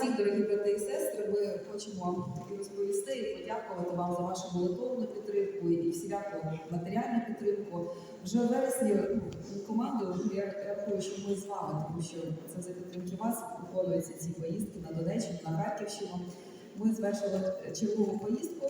всіх, дорогі брати і сестри, ми хочемо розповісти і подякувати вам за вашу молитовну підтримку і всіляку матеріальну підтримку. Вже в вересні команду я рахую, що ми з вами, тому що це за підтримки вас виконуються ці поїздки на Донеччину, на Харківщину. Ми звершили чергову поїздку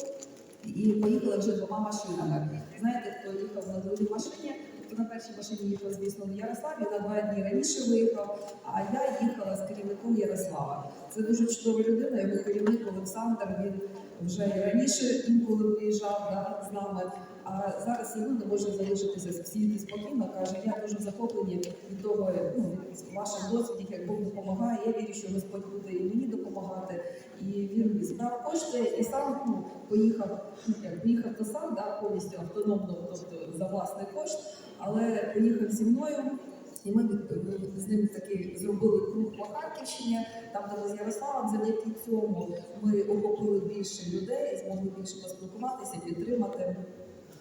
і поїхали вже двома машинами. Знаєте, хто їхав на другій машині? Хто на першій машині їхав, звісно, в Ярославі, на два дні раніше виїхав, а я їхала з керівником Ярослава. Це дуже чудова людина, його керівник Олександр. Він вже раніше інколи виїжджав да, з нами. А зараз його не може залишитися сидіти спокійно. каже, я дуже захоплені від того, ну, ваших досвідів, як Бог допомагає. Я вірю, що Господь буде і мені допомагати. І він збирав кошти і сам ну, поїхав, як поїхав то сам, да, повністю автономно, тобто за власний кошт, але поїхав зі мною. І ми з ним таки зробили круг по Харківщині, там де ми з Ярославом завдяки цьому ми охопили більше людей, змогли більше поспілкуватися, підтримати,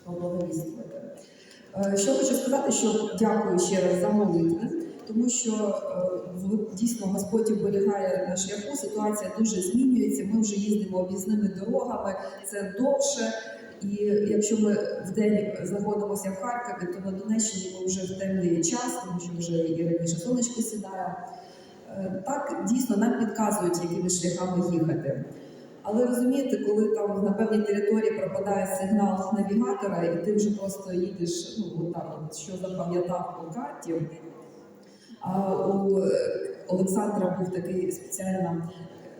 поблаговістувати. Е, Що хочу сказати, що дякую ще раз за молитви, тому що е, дійсно Господь оберігає на шляху. Ситуація дуже змінюється. Ми вже їздимо об'їзними дорогами, це довше. І якщо ми в день знаходимося в Харкові, то на Донеччині ми вже в темний час, тому що вже і раніше сонечко сідає. Е, Так дійсно нам підказують, якими шляхами їхати. Але розумієте, коли там на певній території пропадає сигнал навігатора, і ти вже просто їдеш, ну от, що запам'ятав по карті. А у е, Олександра був такий спеціально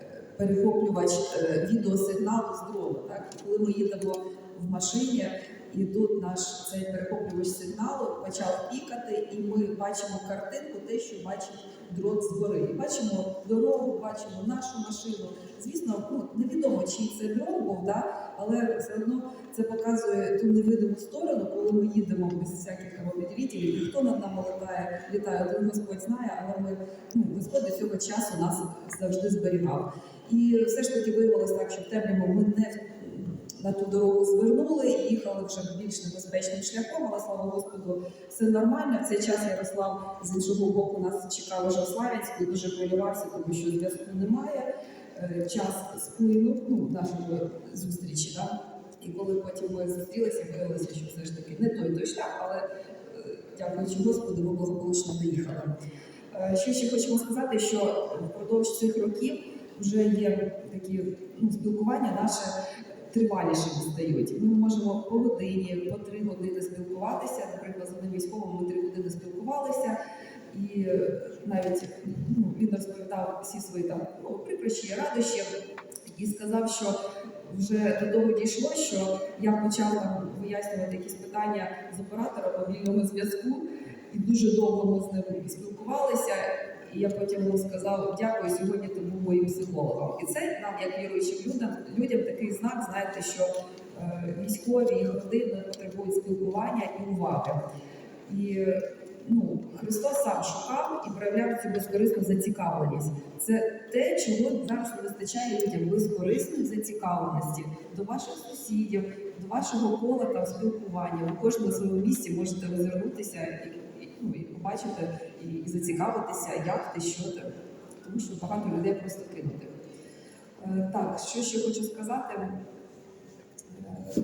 е, перехоплювач е, відеосигналу з дрону. Так? Коли ми їдемо в машині, і тут наш цей перехоплювач сигналу почав пікати, і ми бачимо картинку, те, що бачить дрон згори. І бачимо дорогу, бачимо нашу машину. Звісно, ну невідомо, чий це дрон був, да? але все одно це показує ту невидиму сторону, коли ми їдемо без всяких там обідвітелів, і хто над нами літає, літає, один Господь знає, але ми ну, Господь до цього часу нас завжди зберігав. І все ж таки виявилось так, що в темряву ми не на ту дорогу звернули і їхали вже більш небезпечним шляхом, але слава Господу, все нормально. В цей час Ярослав з іншого боку нас чекав уже в Славянську, дуже хвилювався, тому що зв'язку немає. Е, Час сплинув ну, нашої зустрічі. Да? І коли потім ми зустрілися, виявилося, що все ж таки не той той шлях, але е, дякуючи Господу, ми благополучно доїхали. Е, Що ще хочемо сказати, що впродовж цих років вже є такі ну, спілкування наше тривалішими стають. Ми можемо по годині, по три години спілкуватися. Наприклад, з одним військовим ми три години спілкувалися, і е, навіть ну, він розповідав всі свої там ну, прикрощі, радощі, і сказав, що вже до того дійшло, що я почав там вияснювати якісь питання з оператора мобільного зв'язку, і дуже довго ми з ним спілкувалися. І я потім йому сказав, дякую, сьогодні ти був моїм психологом. І це нам, як віруючим людям, людям такий знак, знаєте, що е, військові їх родини потребують спілкування і уваги. І ну, Христос сам шукав і проявляв цю безкорисну зацікавленість. Це те, чого зараз не вистачає людям безкорисної зацікавленості до ваших сусідів, до вашого кола там спілкування. Ви кожному своєму місці можете розвернутися і побачити і, і зацікавитися, як ти, що ти. Тому що багато людей просто кинути. Е, Так, що ще хочу сказати. Е,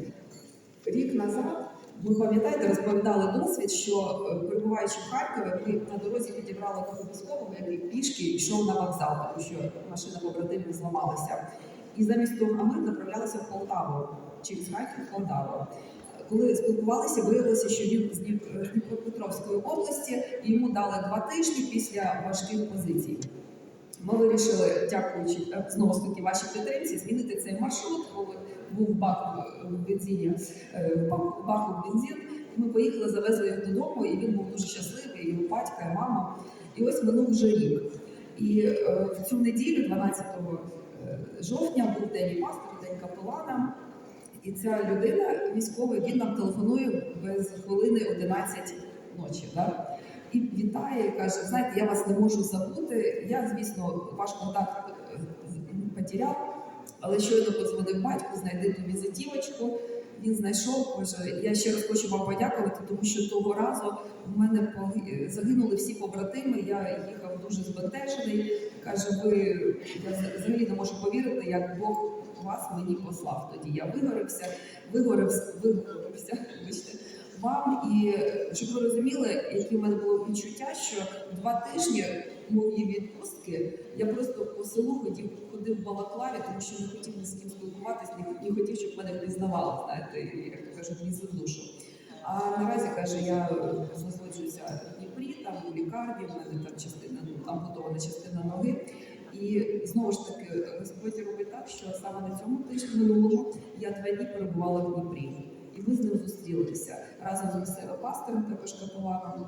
Рік назад, ви пам'ятаєте, розповідали досвід, що е, перебуваючи в Харкові, ми на дорозі підібрали того військового, який пішки йшов на вокзал, тому що машина побратимів зламалася. І замість того, а ми направлялися в Полтаву, через Харків в Полтаву. Коли спілкувалися, виявилося, що він з Дніпропетровської області, і йому дали два тижні після важких позицій. Ми вирішили, дякуючи е, знову ж таки вашій підтримці, змінити цей маршрут, коли був бак в бензині, е, бак, бак бензин. Ми поїхали, завезли його додому, і він був дуже щасливий, його батька, і мама. І ось минув вже рік. І е, в цю неділю, 12 е, жовтня, був день пастора, день капелана. І ця людина, військовий, він нам телефонує без хвилини 11 ночі. Да? І вітає, каже: знаєте, я вас не можу забути. Я, звісно, ваш контакт е, потеряв, але щойно подзвонив батьку, знайди ту візитівочку. він знайшов. Боже, я ще раз хочу вам подякувати, тому що того разу в мене загинули всі побратими. Я їхав дуже збентежений. Каже, ви я взагалі не можу повірити, як Бог вас мені послав. Тоді я вигорився, вигорився, вигорився. Вибачте. Вам і щоб ви розуміли, які в мене було відчуття, що два тижні моєї відпустки я просто по селу ходив, ходив в балаклаві, тому що не хотів ні з ким спілкуватися, не, не хотів, щоб мене впізнавали, знаєте, як то кажуть, лізу в душу. А наразі каже, я знаходжуся в Дніпрі, там у лікарні, в мене там частина ну, ампутована частина ноги. І знову ж таки, Господь робить так, що саме на цьому тижні минулому я два дні перебувала в Дніпрі. І ми з ним зустрілися разом з місцевим пастором, також капеланом.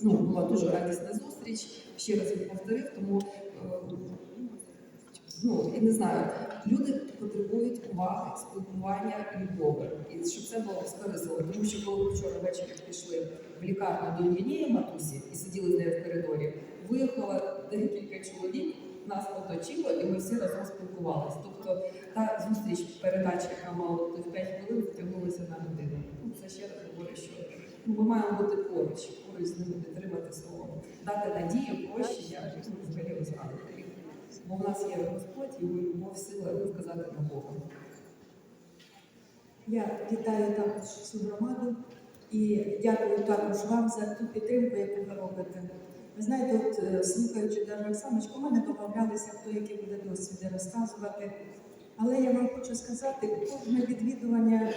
Ну, була дуже радісна зустріч. Ще раз він повторив, тому е, ну, я не знаю, люди потребують уваги, спілкування любові. І щоб це було безкорисливо. Тому що коли ми вчора ввечері пішли в лікарню до Євгенії Матусі і сиділи з нею в коридорі, виїхало декілька чоловік, нас оточило, і ми всі разом спілкувалися. Тобто та зустріч, передача, яка мала в 5 хвилин, втягнулася на годину. Ну, це ще раз говорю, що ну, ми маємо бути поруч, поруч з ними підтримати слово, дати надію, прощення, ну, взагалі розрадити їх. Бо в нас є Господь, і любов, сила вказати на Бога. Я вітаю також цю громаду і дякую також вам за ту підтримку, яку ви робите. Ви знаєте, от е, слухаючи Дар'ю Олександрович, у мене домовлялися, хто які буде досвіди розказувати. Але я вам хочу сказати, кожне відвідування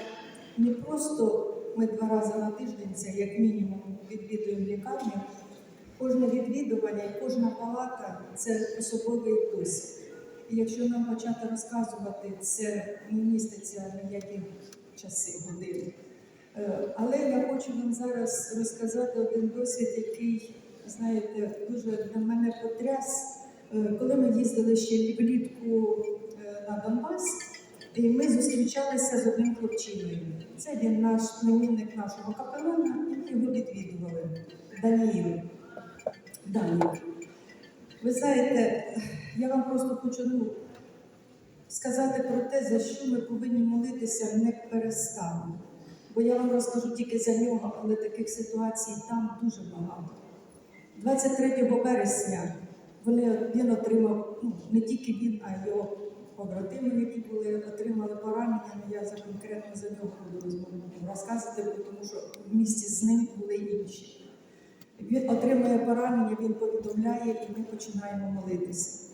не просто ми два рази на тиждень, це як мінімум відвідуємо лікарню. Кожне відвідування і кожна палата це особливий досвід. І якщо нам почати розказувати, це не міститься ніякі часи, години. Е, Але я хочу вам зараз розказати один досвід, який, знаєте, дуже для мене потряс. Е, Коли ми їздили ще влітку е, на Донбас, і ми зустрічалися з одним хлопчиною. Це він наш племінник нашого капелана, і ми його відвідували. Даніїл. Даніїл. Ви знаєте, я вам просто хочу ну, сказати про те, за що ми повинні молитися не перестану. Бо я вам розкажу тільки за нього, але таких ситуацій там дуже багато. 23 вересня вони, він отримав, ну, не тільки він, а й його побратими, які були, отримали поранення. Ну, я за конкретно за нього буду розказувати, тому що в місті з ним були інші. Він отримує поранення, він повідомляє, і ми починаємо молитися.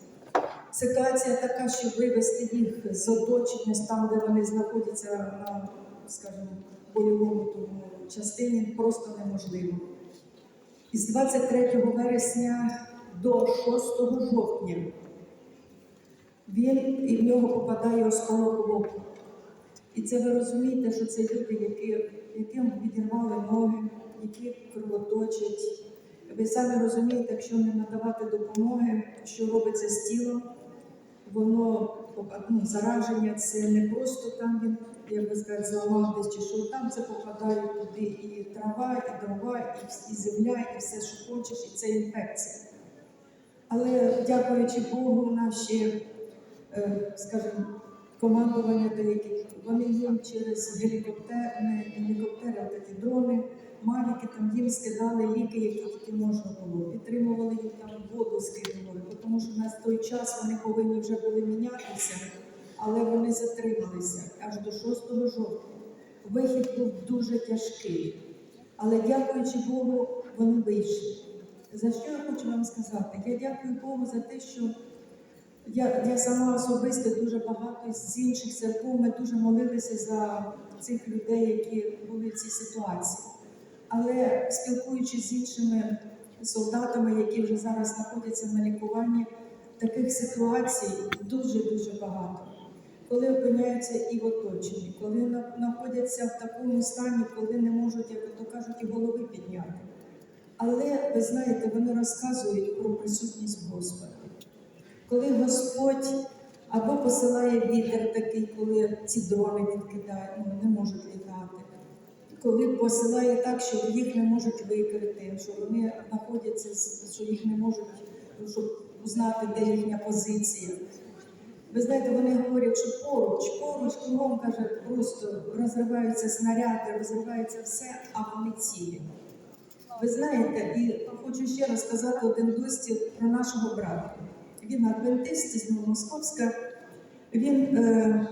Ситуація така, що вивести їх з оточення, там, де вони знаходяться на, скажімо, бойовому тому частині, просто неможливо. Із 23 вересня до 6 жовтня він і в нього попадає осколок в око. І це ви розумієте, що це люди, які, яким відірвали ноги, які кровоточать. Ви самі розумієте, якщо не надавати допомоги, що робиться з тілом, воно ну, зараження це не просто там він, як би сказати, зламав десь чи що там це попадає туди і трава, і дрова, і, і земля, і все, що хочеш, і це інфекція. Але дякуючи Богу, наші, е, скажімо, командування деякі, вони їм через гелікоптери, такі дрони, мавіки там їм скидали ліки, які тільки можна було. Підтримували їм там воду скидували, тому що на той час вони повинні вже були мінятися, але вони затрималися аж до 6 жовтня. Вихід був дуже тяжкий. Але дякуючи Богу, вони вийшли. За що я хочу вам сказати? Я дякую Богу за те, що я, я сама особисто дуже багато з інших церков ми дуже молилися за цих людей, які були в цій ситуації. Але спілкуючись з іншими солдатами, які вже зараз знаходяться на лікуванні, таких ситуацій дуже дуже багато. Коли опиняються і в оточенні, коли знаходяться в такому стані, коли не можуть, як то кажуть, і голови підняти. Але ви знаєте, вони розказують про присутність Господа. Коли Господь або посилає вітер такий, коли ці дрони відкидають, ну, не можуть літати, коли посилає так, що їх не можуть викрити, що вони знаходяться, що їх не можуть, щоб узнати, де їхня позиція. Ви знаєте, вони говорять, що поруч, поруч, кругом каже, просто розриваються снаряди, розривається все, а вони цілі. Ви знаєте, і хочу ще раз сказати один достіг про нашого брата. Він адвентист із Новомосковська. Він е,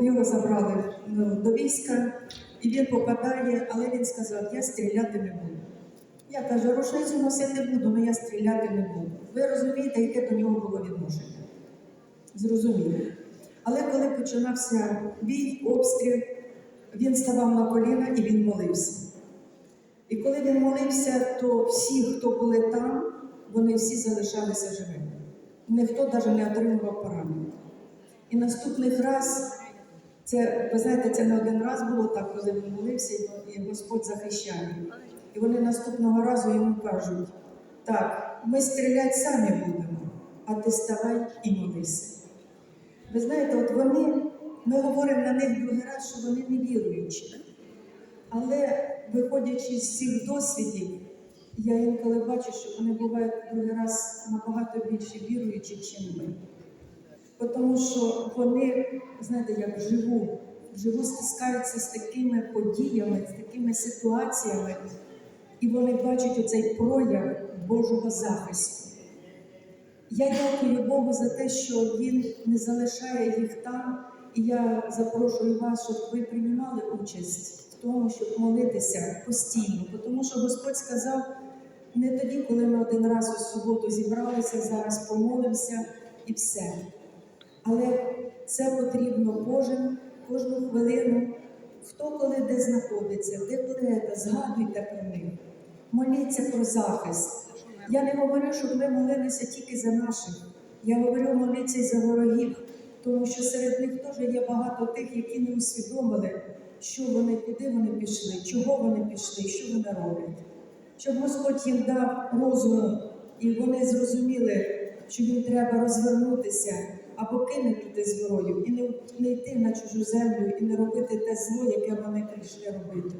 його забрали ну, до війська, і він попадає, але він сказав: я стріляти не буду. Я кажу, рушницю носити буду, але я стріляти не буду. Ви розумієте, яке до нього було відношення? Зрозуміло. Але коли починався бій, обстріл, він ставав на коліна і він молився. І коли він молився, то всі, хто були там, вони всі залишалися живими. Ніхто навіть не отримував поранення. І наступний раз, це, ви знаєте, це не один раз було так, коли він молився, і- Господь захищає. І вони наступного разу йому кажуть: так, ми стріляти самі будемо, а ти ставай і молися. Ви знаєте, от вони, ми говоримо на них другий раз, що вони не віруючі. Але виходячи з цих досвідів, я інколи бачу, що вони бувають другий раз набагато більше віруючі, ніж ми. Тому що вони, знаєте, як вживу, вживу стискаються з такими подіями, з такими ситуаціями, і вони бачать оцей прояв Божого захисту. Я дякую Богу за те, що Він не залишає їх там, і я запрошую вас, щоб ви приймали участь в тому, щоб молитися постійно. Тому що Господь сказав не тоді, коли ми один раз у суботу зібралися, зараз помолимося і все. Але це потрібно кожен, кожну хвилину, хто коли де знаходиться, де берете, згадуйте про них, моліться про захист. Я не говорю, щоб ми молилися тільки за наших. Я говорю моліться й за ворогів, тому що серед них теж є багато тих, які не усвідомили, що вони, куди вони пішли, чого вони пішли, що вони роблять. Щоб Господь їм дав розуму, і вони зрозуміли, що їм треба розвернутися або кинути зброю і не, не йти на чужу землю і не робити те зло, яке вони прийшли робити.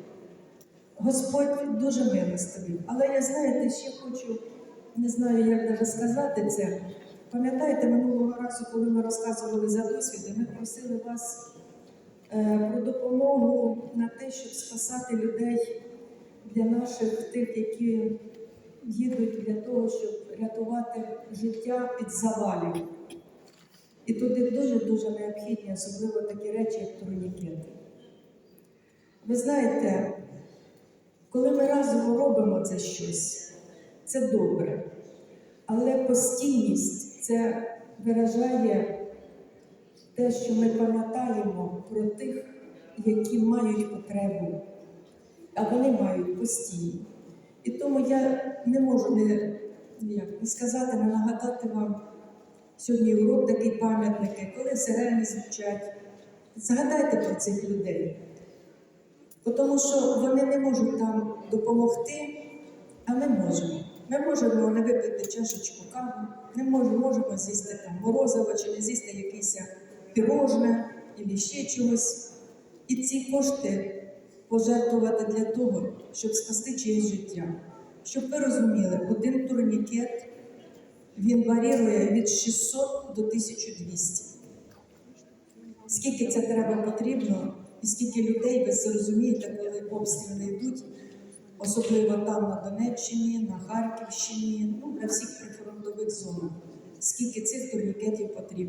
Господь дуже милостивий. Але я знаєте, ще хочу, не знаю, як навіть сказати це. Пам'ятаєте, минулого разу, коли ми розказували за досвіди, ми просили вас е, про допомогу на те, щоб спасати людей для наших тих, які їдуть для того, щоб рятувати життя від завалів. І туди дуже-дуже необхідні, особливо такі речі, як турнікети. Ви знаєте, коли ми разом робимо це щось, це добре. Але постійність це виражає те, що ми пам'ятаємо про тих, які мають потребу, а вони мають постійно. І тому я не можу не, як, не сказати, не нагадати вам сьогодні урок такий пам'ятники, коли сирени звучать. Згадайте про цих людей. Тому що вони не можуть нам допомогти, а ми можемо. Ми можемо не випити чашечку кави, не можемо, можемо з'їсти там морозиво чи не з'їсти якесь пірожне або ще чогось. І ці кошти пожертвувати для того, щоб спасти чиєсь життя. Щоб ви розуміли, один турнікет він варірує від 600 до 1200. Скільки це треба потрібно, і скільки людей ви це розумієте, коли обстріли йдуть, особливо там на Донеччині, на Харківщині, ну на всіх прифронтових зонах. Скільки цих турнікетів потрібно?